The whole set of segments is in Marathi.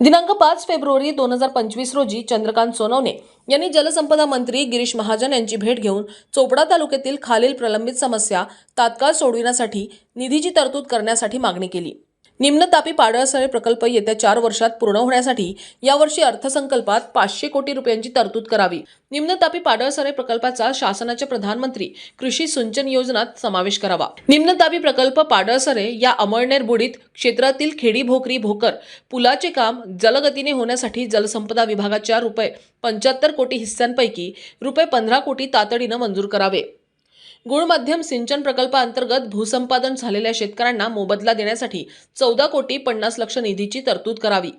दिनांक पाच फेब्रुवारी दोन हजार पंचवीस रोजी चंद्रकांत सोनवणे यांनी जलसंपदा मंत्री गिरीश महाजन यांची भेट घेऊन चोपडा तालुक्यातील खालील प्रलंबित समस्या तात्काळ सोडविण्यासाठी निधीची तरतूद करण्यासाठी मागणी केली. निम्न तापी पाडळसळे प्रकल्प येत्या चार वर्षात पूर्ण होण्यासाठी यावर्षी अर्थसंकल्पात पाचशे कोटी रुपयांची तरतूद करावी. निम्न तापी पाडळसरे प्रकल्पाचा शासनाच्या प्रधानमंत्री कृषी सिंचन योजनात समावेश करावा. निम्न तापी प्रकल्प पाडळसरे या अमळनेर बुडीत क्षेत्रातील खेडी भोकरी भोकर पुलाचे काम जलगतीने होण्यासाठी जलसंपदा विभागाच्या रुपये पंच्याहत्तर कोटी हिस्स्यांपैकी रुपये पंधरा कोटी तातडीनं मंजूर करावे. गुळ मध्यम सिंचन प्रकल्पाअंतर्गत भूसंपादन झालेल्या शेतकऱ्यांना मोबदला देण्यासाठी चौदा कोटी पन्नास लक्ष निधीची तरतूद करावी.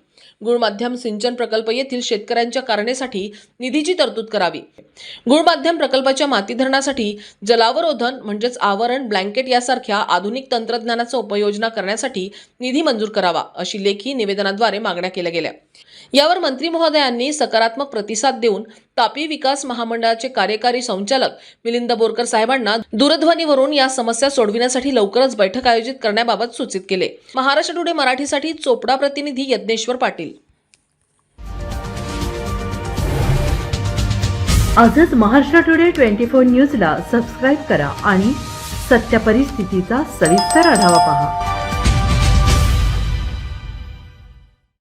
गुळ माध्यम सिंचन प्रकल्प येथील शेतकऱ्यांच्या कारणेसाठी निधीची तरतूद करावी. गुळ माध्यम प्रकल्पाच्या माती धरणासाठी जलावरोधन म्हणजेच आवरण ब्लँकेट यासारख्या आधुनिक तंत्रज्ञानाचा उपयोजना करण्यासाठी निधी मंजूर करावा अशी लेखी निवेदनाद्वारे मागण्या केल्या गेल्या. यावर मंत्री महोदयांनी सकारात्मक प्रतिसाद देऊन तापी विकास महामंडळाचे कार्यकारी संचालक मिलिंद बोरकर साहेबांना दूरध्वनीवरून या समस्या सोडविण्यासाठी लवकरच बैठक आयोजित करण्याबाबत सूचित केले. महाराष्ट्र टुडे मराठीसाठी चोपडा प्रतिनिधी यज्ञेश्वर पाटील. आजच महाराष्ट्र टुडे ट्वेंटी फोर न्यूजला सबस्क्राईब करा आणि सत्य परिस्थितीचा सविस्तर आढावा पहा.